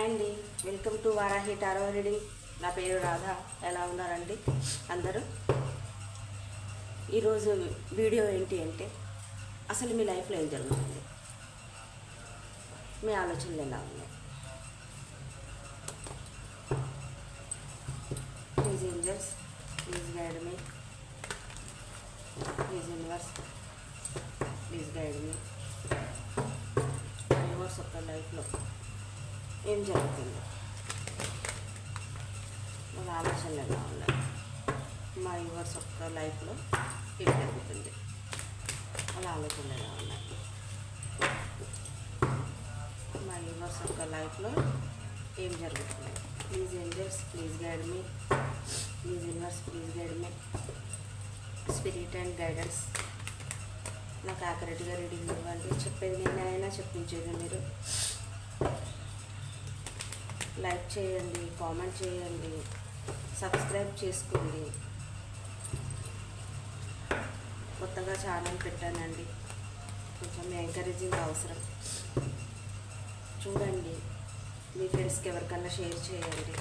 Hi అండి. Welcome to Varahi tarot reading. నా పేరు రాధ. ఎలా ఉన్నారండి? అందరూ? ఈరోజు వీడియో ఏంటి అంటే అసలు మీ లైఫ్లో ఏం జరుగుతుంది? మీ ఆలోచనలు ఎలా ఉన్నాయి? Please angels please guide me. Please universe please guide me. Universe యొక్క లైఫ్లో ఏం జరుగుతుంది? మన ఆలోచన ఎలా ఉన్నాయి? మా యువర్స్ యొక్క లైఫ్లో ఏం జరుగుతుంది? అలా ఆలోచన ఎలా ఉన్నాయి? మా యువర్స్ యొక్క లైఫ్లో ఏం జరుగుతుంది? Please angels please guide me. Please universe please guide me. Spirit and guidance. నాకు యాక్యురేట్గా రీడింగ్ ఇవ్వండి. చెప్పేది నేనైనా చెప్పించేది మీరు. లైక్ చేయండి కామెంట్ చేయండి సబ్స్క్రైబ్ చేసుకోండి. కొత్తగా ఛానల్ పెట్టానండి. కొంచెం ఎంకరేజింగ్ అవసరం. చూడండి మీ ఫ్రెండ్స్కి ఎవరికన్నా షేర్ చేయండి.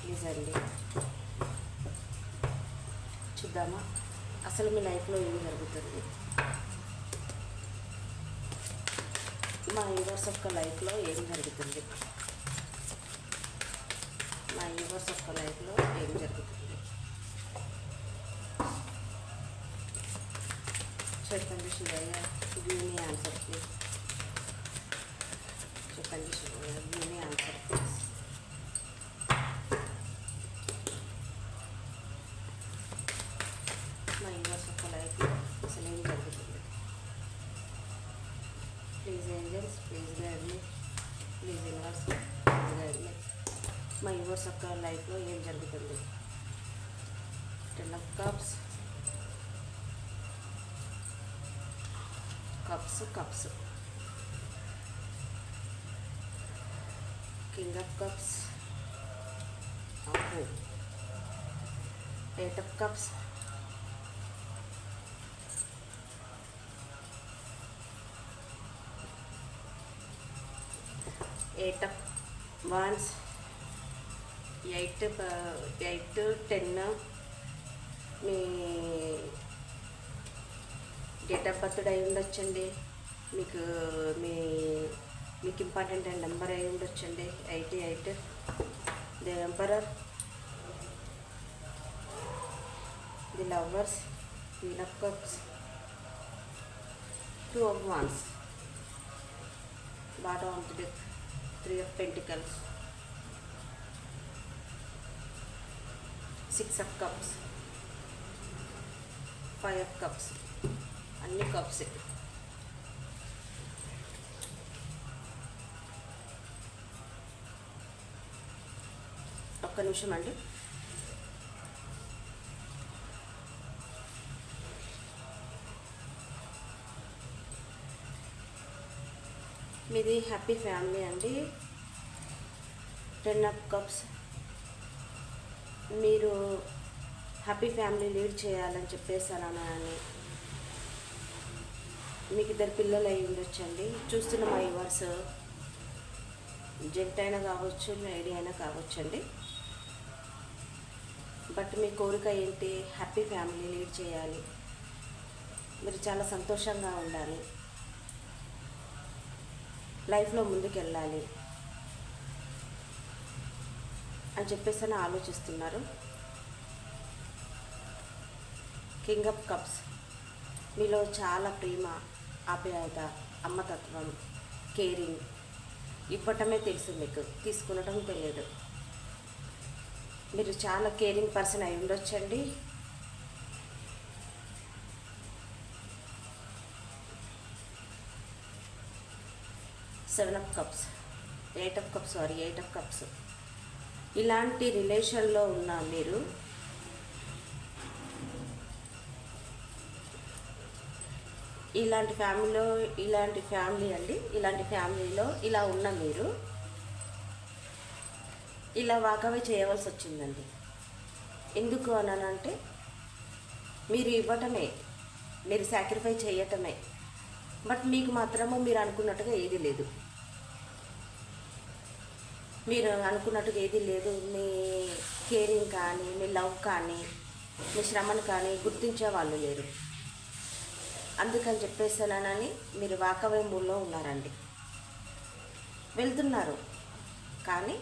ప్లీజ్ అండి. చూద్దామా? అసలు మీ లైఫ్లో ఏం జరుగుతుంది? మా యూవర్స్ యొక్క లైఫ్లో ఏం జరుగుతుంది? మా యూవర్స్ యొక్క లైఫ్లో ఏం జరుగుతుంది? చెప్పండి Shivayya give me answer please చెప్పండి Shivayya give me answer please మా యూవర్స్ యొక్క లైఫ్లో అసలు ఏం జరుగుతుంది please angels please guide me please universe please guide me మా యూవర్స్ యొక్క లైఫ్లో ఏం జరుగుతుంది ten of cups cups cups. King of cups. Eight of cups. Eight of wands. Eight eight ten. Me date of birth అయి ఉండొచ్చండి. మీకు మీ మీకు ఇంపార్టెంట్ అండ్ నెంబర్ అయి ఉండొచ్చండి. Eighty eight the emperor the lovers queen of cups two of wands bottom of the three of pentacles six six cups five five cups అన్ని cups ఒక్క నిమిషం అండి. మీది హ్యాపీ ఫ్యామిలీ అండి. Ten of cups. మీరు happy family lead చేయాలని చెప్పేసాను అని మీకు ఇద్దరు పిల్లలు అయి ఉండొచ్చండి. చూస్తున్న మా యువర్స్ జెంట్ అయినా కావచ్చు లేడీ అయినా కావచ్చండి. బట్ మీ కోరిక ఏంటి? హ్యాపీ ఫ్యామిలీ లీడ్ చేయాలి. మీరు చాలా సంతోషంగా ఉండాలి. లైఫ్లో ముందుకెళ్ళాలి. అని చెప్పేసి అని ఆలోచిస్తున్నారు. King of cups. మీలో చాలా ప్రేమ ఆప్యాయత అమ్మతత్వం కేరింగ్. ఇవ్వటమే తెలుసు మీకు. తీసుకునటం తెలియదు. మీరు చాలా కేరింగ్ పర్సన్ అయి ఉండొచ్చండి. Seven of cups eight of cups sorry eight of cups ఇలాంటి రిలేషన్లో ఉన్న మీరు ఇలాంటి ఫ్యామిలీలో ఇలాంటి ఫ్యామిలీ అండి ఇలాంటి ఫ్యామిలీలో ఇలా ఉన్న మీరు ఇలా వాకవే చేయవలసి వచ్చిందండి ఎందుకు అనంటే మీరు ఇవ్వటమే మీరు సాక్రిఫై చేయటమే. బట్ మీకు మాత్రము మీరు అనుకున్నట్టుగా ఏది లేదు. మీరు అనుకున్నట్టుగా ఏది లేదు. మీ కేరింగ్ కానీ మీ లవ్ కానీ మీ శ్రమను కానీ గుర్తించే వాళ్ళు లేరు. అందుకని చెప్పేసానని మీరు వాకవే మూల్లో ఉన్నారండి. వెళ్తున్నారు. కానీ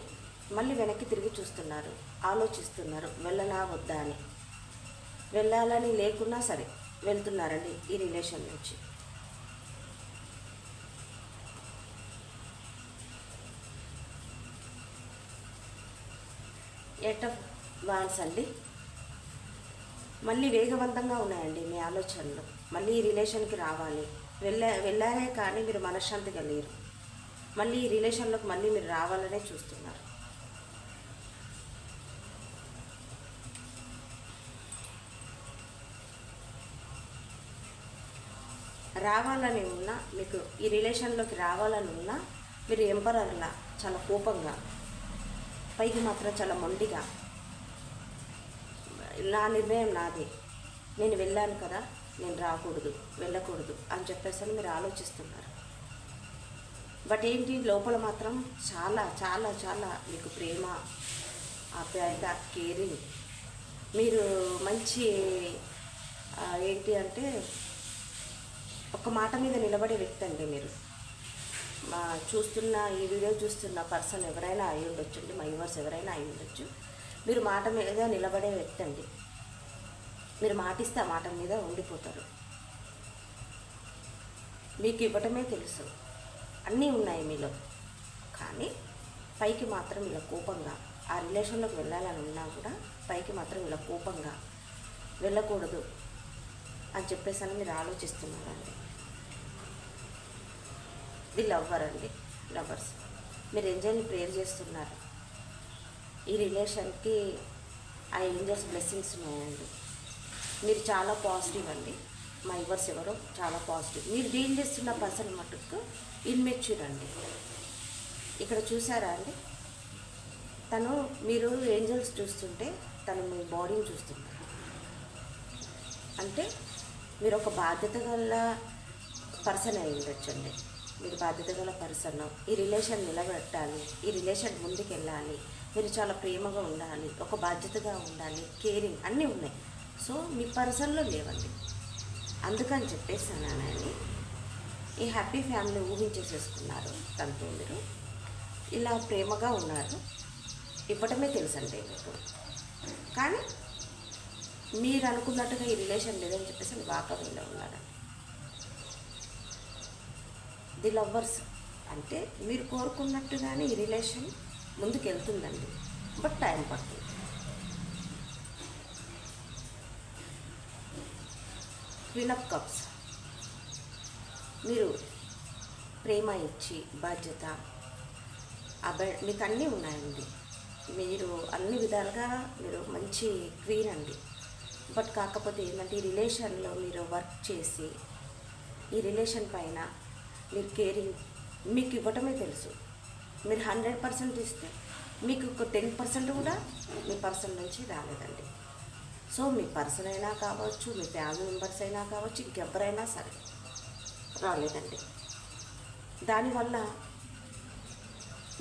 మళ్ళీ వెనక్కి తిరిగి చూస్తున్నారు. ఆలోచిస్తున్నారు. వెళ్ళనా వద్దా అని. వెళ్ళాలని లేకున్నా సరే వెళ్తున్నారండి ఈ రిలేషన్ నుంచి. ఎట్ ఆఫ్ వాన్స్ అండి. మళ్ళీ వేగవంతంగా ఉన్నాయండి మీ ఆలోచనలు. మళ్ళీ ఈ రిలేషన్కి రావాలి. వెళ్ళా వెళ్ళారే కానీ మీరు మనశ్శాంతిగా లేరు. మళ్ళీ ఈ రిలేషన్లోకి మళ్ళీ మీరు రావాలనే చూస్తున్నారు. రావాలని ఉన్నా మీకు ఈ రిలేషన్లోకి రావాలని ఉన్నా మీరు ఎంపరర్లా చాలా కోపంగా పైకి మాత్రం చాలా మొండిగా నా నిర్ణయం నాది. నేను వెళ్ళాను కదా నేను రాకూడదు వెళ్ళకూడదు అని చెప్పేసి మీరు ఆలోచిస్తున్నారు. బట్ ఏంటి లోపల మాత్రం చాలా చాలా చాలా మీకు ప్రేమ ఆప్యాయత కేరింగ్ మీరు మంచి ఏంటి అంటే ఒక మాట మీద నిలబడే వ్యక్తి అండి మీరు. మా చూస్తున్న ఈ వీడియో చూస్తున్న పర్సన్ ఎవరైనా అయి ఉండొచ్చు అండి మా యూవర్స్ ఎవరైనా అయి ఉండొచ్చు. మీరు మాట మీద నిలబడే వ్యక్తి అండి. మీరు మాటిస్తే ఆ మాట మీద ఉండిపోతారు. మీకు ఇవ్వటమే తెలుసు. అన్నీ ఉన్నాయి మీలో. కానీ పైకి మాత్రం ఇలా కోపంగా ఆ రిలేషన్లోకి వెళ్ళాలని ఉన్నా కూడా పైకి మాత్రం ఇలా కోపంగా వెళ్ళకూడదు. అని చెప్పేసి అని మీరు ఆలోచిస్తున్నారండి. ఇది లవ్వర్ అండి లవర్స్ మీరు ఏంజల్ని ప్రేయర్ చేస్తున్నారు. ఈ రిలేషన్కి ఆ ఏంజల్స్ బ్లెస్సింగ్స్ ఉన్నాయండి. మీరు చాలా పాజిటివ్ అండి. మా ఇవర్స్ ఎవరో చాలా పాజిటివ్. మీరు డీల్ చేస్తున్న పర్సన్ మటుకు ఇన్మెచ్యూర్ అండి. ఇక్కడ చూసారా అండి? తను మీరు ఏంజల్స్ చూస్తుంటే తను మీ బాడీని చూస్తున్నారు. అంటే మీరు ఒక బాధ్యత గల పర్సన్ అయి ఉండొచ్చండి. మీరు బాధ్యత గల పర్సన్. ఈ రిలేషన్ నిలబెట్టాలి ఈ రిలేషన్ ముందుకెళ్ళాలి మీరు చాలా ప్రేమగా ఉండాలి ఒక బాధ్యతగా ఉండాలి కేరింగ్ అన్నీ ఉన్నాయి. సో మీ పర్సన్లో లేవండి. అందుకని చెప్పేసానని ఈ హ్యాపీ ఫ్యామిలీ ఊహించేసేసుకున్నారు తనతో మీరు. ఇలా ప్రేమగా ఉన్నారు. ఇవ్వటమే తెలుసండి మీకు. కానీ మీరు అనుకున్నట్టుగా ఈ రిలేషన్ లేదని చెప్పేసి వాకవేలో ఉన్నాడు. ది లవ్వర్స్ అంటే మీరు కోరుకున్నట్టుగానే ఈ రిలేషన్ ముందుకు వెళ్తుందండి బట్ టైం పడుతుంది. Queen of cups. మీరు ప్రేమ ఇచ్చి బాధ్యత అబ్బాయి మీకు అన్నీ ఉన్నాయండి. మీరు అన్ని విధాలుగా మీరు మంచి క్వీన్ అండి. బట్ కాకపోతే ఏంటంటే ఈ రిలేషన్లో మీరు వర్క్ చేసి ఈ రిలేషన్ పైన మీరు కేరింగ్ మీకు ఇవ్వటమే తెలుసు. మీరు హండ్రెడ్ పర్సెంట్ ఇస్తే మీకు ఒక టెన్ పర్సెంట్ కూడా మీ పర్సన్ నుంచి రాలేదండి. సో మీ పర్సన్ అయినా కావచ్చు మీ ఫ్యామిలీ మెంబర్స్ అయినా కావచ్చు ఇంకెవరైనా సరే రాలేదండి. దానివల్ల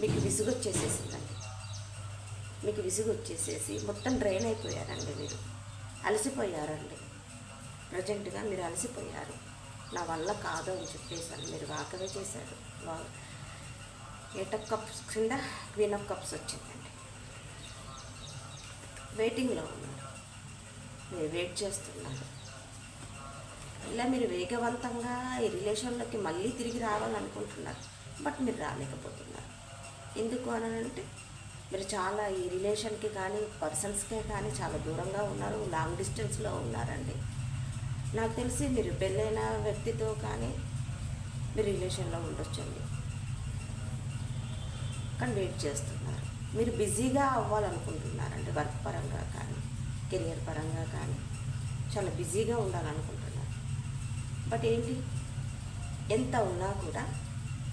మీకు విసుగు వచ్చేసేసిందండి మీకు విసుగు వచ్చేసేసి మొత్తం డ్రైన్ అయిపోయారండి మీరు. అలసిపోయారండి. ప్రజెంట్గా మీరు అలసిపోయారు. నా వల్ల కాదు అని చెప్పేసి మీరు వాకవే చేశారు. వా ఎయిట్ ఆఫ్ కప్స్ కింద క్వీన్ ఆఫ్ కప్స్ వచ్చిందండి. వెయిటింగ్లో ఉన్నారు. మీరు వెయిట్ చేస్తున్నారు. ఇలా మీరు వేగవంతంగా ఈ రిలేషన్లోకి మళ్ళీ తిరిగి రావాలనుకుంటున్నారు. బట్ మీరు రాలేకపోతున్నారు. ఎందుకు అని అంటే మీరు చాలా ఈ రిలేషన్కి కానీ పర్సన్స్కే కానీ చాలా దూరంగా ఉన్నారు లాంగ్ డిస్టెన్స్లో ఉన్నారండి. నాకు తెలిసి మీరు పెళ్ళైన వ్యక్తితో కానీ మీరు రిలేషన్లో ఉండొచ్చండి. కానీ వెయిట్ చేస్తున్నారు. మీరు బిజీగా అవ్వాలనుకుంటున్నారండి వర్క్ పరంగా కానీ కెరియర్ పరంగా కానీ. చాలా బిజీగా ఉండాలనుకుంటున్నారు. బట్ ఏంటి? ఎంత ఉన్నా కూడా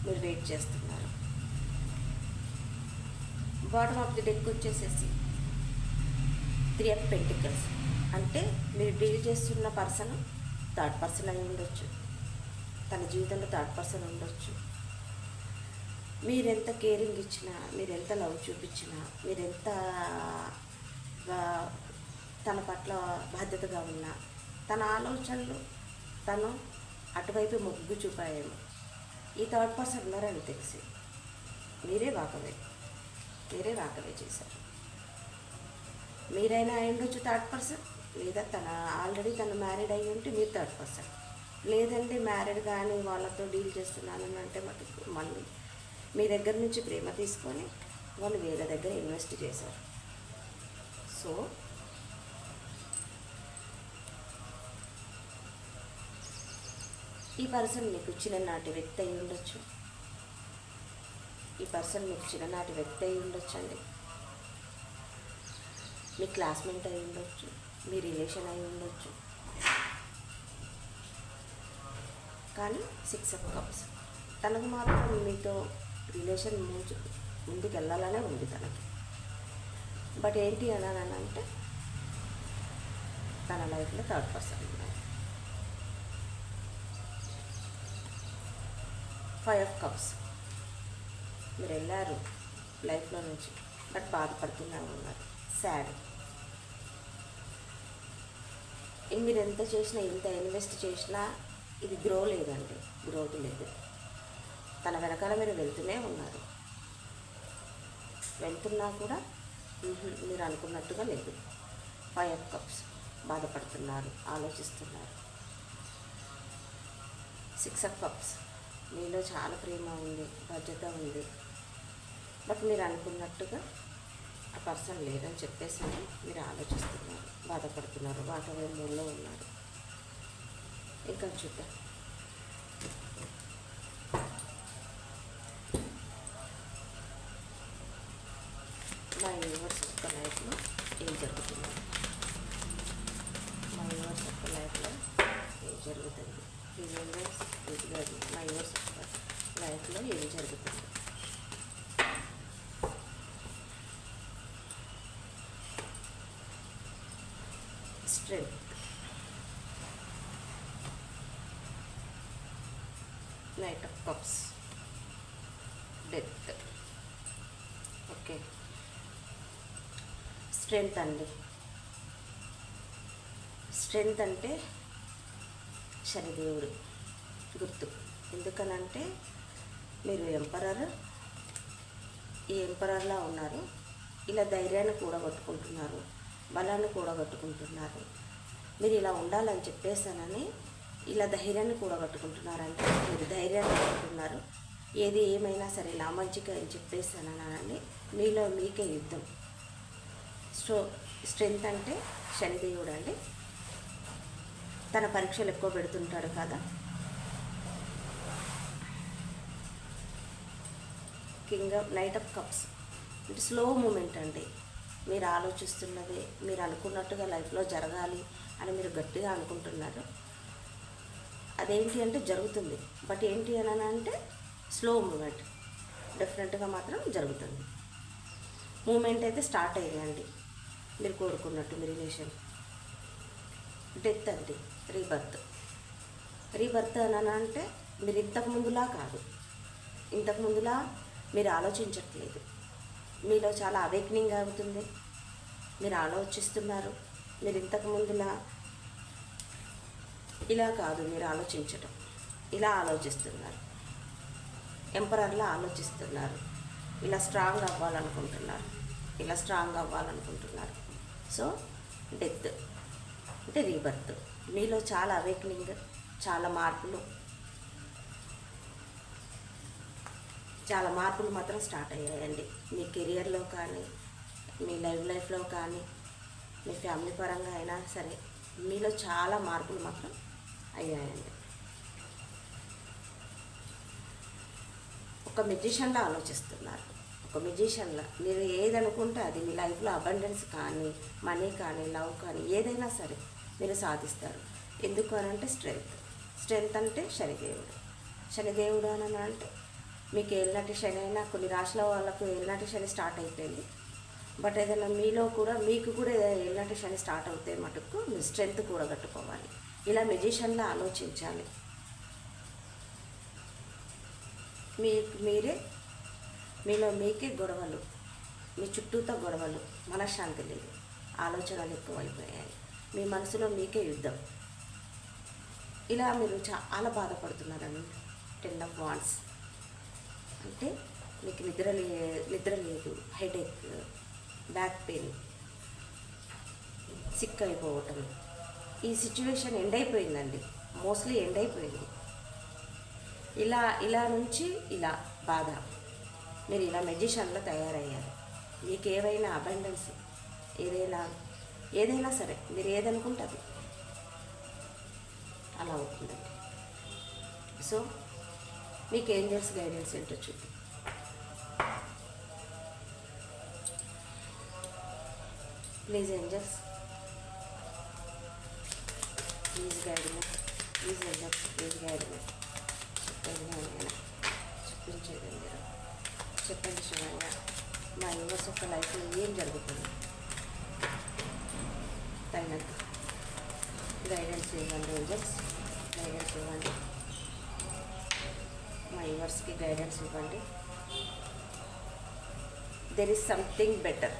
మీరు వెయిట్ చేస్తున్నారు. బాటమ్ ఆఫ్ ది డెక్ వచ్చేసేసి త్రీ ఆఫ్ పెంటికల్స్ అంటే మీరు డీల్ చేస్తున్న పర్సన్ థర్డ్ పర్సన్ అయి ఉండొచ్చు. తన జీవితంలో థర్డ్ పర్సన్ ఉండొచ్చు. మీరెంత కేరింగ్ ఇచ్చినా మీరెంత లవ్ చూపించినా మీరెంత తన పట్ల బాధ్యతగా ఉన్నా తన ఆలోచనలు తను అటువైపు మొగ్గు చూపాయేమో. ఈ థర్డ్ పర్సన్ ఉన్నారని తెలిసి మీరే వాకవే మీరే వాకవే చేశారు. మీరైనా అయి ఉండొచ్చు థర్డ్ పర్సన్? లేదా తన ఆల్రెడీ తను మ్యారీడ్ అయ్యి ఉంటే మీరు థర్డ్ పర్సన్. లేదంటే మ్యారీడ్ కానీ వాళ్ళతో డీల్ చేస్తున్నానని అంటే మటుకు మళ్ళీ మీ దగ్గర నుంచి ప్రేమ తీసుకొని వాళ్ళు వేరే దగ్గర ఇన్వెస్ట్ చేశారు. సో ఈ పర్సన్ మీకు చిన్ననాటి వ్యక్తి అయి ఉండొచ్చు. ఈ పర్సన్ మీకు చిన్ననాటి వ్యక్తి అయి ఉండొచ్చు అండి మీ క్లాస్మేట్ అయి ఉండొచ్చు మీ రిలేషన్ అయి ఉండొచ్చు. కానీ సిక్స్ ఆఫ్ కప్స్ తనకు మాత్రం మీతో రిలేషన్ ముందు ముందుకు వెళ్ళాలనే ఉంది తనకి. బట్ ఏంటి అని అంటే తన లైఫ్లో థర్డ్ పర్సన్ ఉన్నారు. ఫైవ్ ఆఫ్ కప్స్ మీరు వెళ్ళారు లైఫ్లో నుంచి. బట్ బాధపడుతూనే ఉన్నారు సాడ్. మీరు ఎంత చేసినా ఎంత ఇన్వెస్ట్ చేసినా ఇది గ్రో లేదండి. గ్రోత్ లేదు. తన వెనకాల మీరు వెళ్తూనే ఉన్నారు. వెళ్తున్నా కూడా మీరు అనుకున్నట్టుగా లేదు. ఫైవ్ ఆఫ్ కప్స్ బాధపడుతున్నారు ఆలోచిస్తున్నారు. Six of cups. మీలో చాలా ప్రేమ ఉంది బాధ్యత ఉంది. బట్ మీరు అనుకున్నట్టుగా ఆ పర్సన్ లేదని చెప్పేసి మీరు ఆలోచిస్తున్నారు బాధపడుతున్నారు వాటవే మూల్లో ఉన్నారు. ఇంకా చూద్దాం మా యూనివర్స్ యొక్క లైఫ్లో ఏం జరుగుతుంది మా యూనివర్స్ యొక్క లైఫ్లో ఏం జరుగుతుంది ఈ యూనివర్స్ ఇది కాదు మా యూనివర్స్ యొక్క లైఫ్లో ఏం జరుగుతుంది strength knight of cups death okay strength అండి. స్ట్రెంగ్త్ అంటే శనిదేవుడు గుర్తు. ఎందుకనంటే మీరు ఎంపరర్ ఈ ఎంపరర్లా ఉన్నారు. ఇలా ధైర్యాన్ని కూడగట్టుకుంటున్నారు. బలాన్ని కూడగట్టుకుంటున్నారు. మీరు ఇలా ఉండాలని చెప్పేసానని ఇలా ధైర్యాన్ని కూడగట్టుకుంటున్నారంటే మీరు ధైర్యాన్ని ఉంటున్నారు ఏది ఏమైనా సరే నా మంచిగా అని చెప్పేసానని మీలో మీకే యుద్ధం. స్ట్రో స్ట్రెంగ్త్ అంటే శనిదేవుడు అండి తన పరీక్షలు ఎక్కువ పెడుతుంటాడు కదా. King of knight of cups. అంటే స్లో మూమెంట్ అండి. మీరు ఆలోచిస్తున్నది మీరు అనుకున్నట్టుగా లైఫ్లో జరగాలి అని మీరు గట్టిగా అనుకుంటున్నారు. అదేంటి అంటే జరుగుతుంది. బట్ ఏంటి అని అంటే స్లో మూమెంట్. డెఫినెట్గా మాత్రం జరుగుతుంది. మూమెంట్ అయితే స్టార్ట్ అయ్యిందండి. మీరు కోరుకున్నట్టు మీ రిలేషన్. డెత్ అండి. రీబర్త్. రీబర్త్ అని అంటే మీరు ఇంతకు ముందులా కాదు. ఇంతకు ముందులా మీరు ఆలోచించట్లేదు. మీలో చాలా అవేక్నింగ్ అవుతుంది. మీరు ఆలోచిస్తున్నారు. మీరు ఇంతకు ముందులా ఇలా కాదు మీరు ఆలోచించటం. ఇలా ఆలోచిస్తున్నారు. ఎంపరర్లా ఆలోచిస్తున్నారు. ఇలా స్ట్రాంగ్ అవ్వాలనుకుంటున్నారు. ఇలా స్ట్రాంగ్ అవ్వాలనుకుంటున్నారు. సో డెత్ అంటే రీబర్త్. మీలో చాలా అవేక్నింగ్ చాలా మార్పులు చాలా మార్పులు మాత్రం స్టార్ట్ అయ్యాయండి. మీ కెరియర్లో కానీ మీ లైఫ్ లైఫ్లో కానీ మీ ఫ్యామిలీ పరంగా అయినా సరే మీలో చాలా మార్పులు మాత్రం అయ్యాయండి. ఒక మెజిషియన్లా ఆలోచిస్తున్నారు. ఒక మెజిషియన్లా మీరు ఏది అనుకుంటే అది మీ లైఫ్లో అబండెన్స్ కానీ మనీ కానీ లవ్ కానీ ఏదైనా సరే మీరు సాధిస్తారు. ఎందుకు అని అంటే స్ట్రెంగ్త్ స్ట్రెంగ్త్ అంటే శనిదేవుడు. శనిదేవుడు అని అంటే మీకు ఏలినాటి శని అయినా కొన్ని రాశుల వాళ్ళకు ఏలినాటి శని స్టార్ట్ అయిపోయింది బట్ ఏదైనా మీలో కూడా మీకు కూడా ఏలినాటి శని స్టార్ట్ అవుతే మటుకు మీ స్ట్రెంగ్త్ కూడా కట్టుకోవాలి. ఇలా మెజిషియన్లా ఆలోచించాలి. మీకు మీరే మీలో మీకే గొడవలు మీ చుట్టూతో గొడవలు మనశ్శాంతి లేదు. ఆలోచనలు ఎక్కువైపోయాయి. మీ మనసులో మీకే యుద్ధం. ఇలా మీరు చాలా బాధపడుతున్నారండి టెన్ ఆఫ్ వాన్స్ అంటే మీకు నిద్ర లే నిద్ర లేదు హెడేక్ బ్యాక్ పెయిన్ సిక్ అయిపోవటం. ఈ సిచ్యువేషన్ ఎండ్ అయిపోయిందండి. మోస్ట్లీ ఎండ్ అయిపోయింది. ఇలా ఇలా నుంచి ఇలా బాధ. మీరు ఇలా మెజిషన్లో తయారయ్యారు. మీకు ఏవైనా అబండెన్స్ ఏదైనా ఏదైనా సరే మీరు ఏదనుకుంటే అది అలా అవుతుందండి. సో మీకు ఏంజల్స్ గైడెన్స్ ఏంటో చూపి. Please angels. Please guide please angels please guide me. చెప్పండి నాయన. చూపించేది మీరు. చెప్పండి మా యూనివర్స్ యొక్క లైఫ్లో ఏం జరుగుతుంది? తగినంత. గైడెన్స్ ఇవ్వండి ఏంజల్స్. గైడెన్స్ ఇవ్వండి. మా గైడెన్స్ ఇవ్వండి. దెర్ ఈస్ సంథింగ్ బెటర్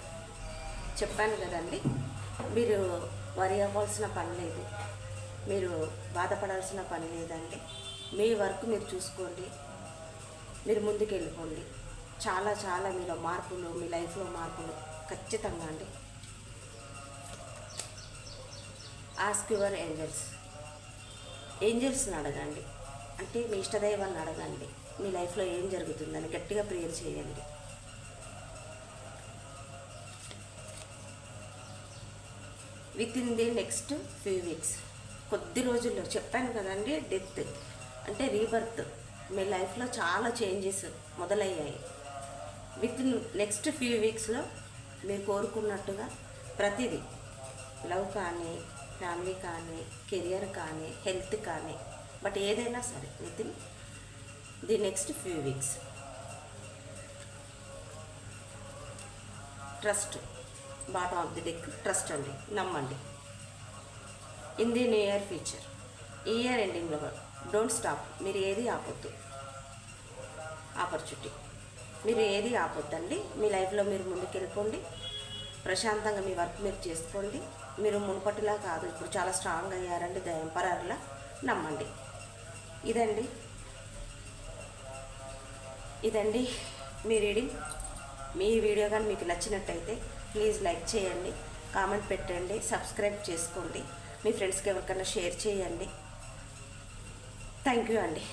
చెప్పాను కదండి మీరు వరి అవ్వాల్సిన పని లేదు. మీరు బాధపడాల్సిన పని లేదండి. మీ వర్క్ మీరు చూసుకోండి. మీరు ముందుకు వెళ్ళిపోండి. చాలా చాలా మీలో మార్పులు మీ లైఫ్లో మార్పులు ఖచ్చితంగా అండి. ఆస్క్ యువర్ ఏంజల్స్ ఏంజల్స్ని అడగండి. అంటే మీ ఇష్టదైవాన్ని అడగండి. మీ లైఫ్లో ఏం జరుగుతుందని గట్టిగా ప్రేయర్ చేయండి. Within the next few weeks కొద్ది రోజుల్లో చెప్పాను కదండి డెత్ అంటే రీబర్త్ మీ లైఫ్లో చాలా చేంజెస్ మొదలయ్యాయి. విత్ ఇన్ నెక్స్ట్ ఫ్యూ వీక్స్లో మీరు కోరుకున్నట్టుగా ప్రతిదీ లవ్ కానీ ఫ్యామిలీ కానీ కెరియర్ కానీ హెల్త్ కానీ బట్ ఏదైనా సరే within the next few weeks trust bottom of the deck trust అండి నమ్మండి. ఇన్ ది నియర్ ఫ్యూచర్ ఈ ఇయర్ ఎండింగ్లో డోంట్ స్టాప్ మీరు ఏది ఆపొద్దు. ఆపర్చునిటీ మీరు ఏది ఆపొద్దండి మీ లైఫ్లో మీరు ముందుకు వెళ్ళిపోండి ప్రశాంతంగా మీ వర్క్ మీరు చేసుకోండి. మీరు మునుపటిలా కాదు ఇప్పుడు చాలా స్ట్రాంగ్ అయ్యారండి ద ఎంపరర్లా నమ్మండి. ఇదండి. ఇదండి. మీ రీడింగ్ మీ వీడియో కానీ మీకు నచ్చినట్టయితే ప్లీజ్ లైక్ చేయండి కామెంట్ పెట్టండి సబ్స్క్రైబ్ చేసుకోండి. మీ ఫ్రెండ్స్కి ఎవరికైనా షేర్ చేయండి. థ్యాంక్ యూ అండి.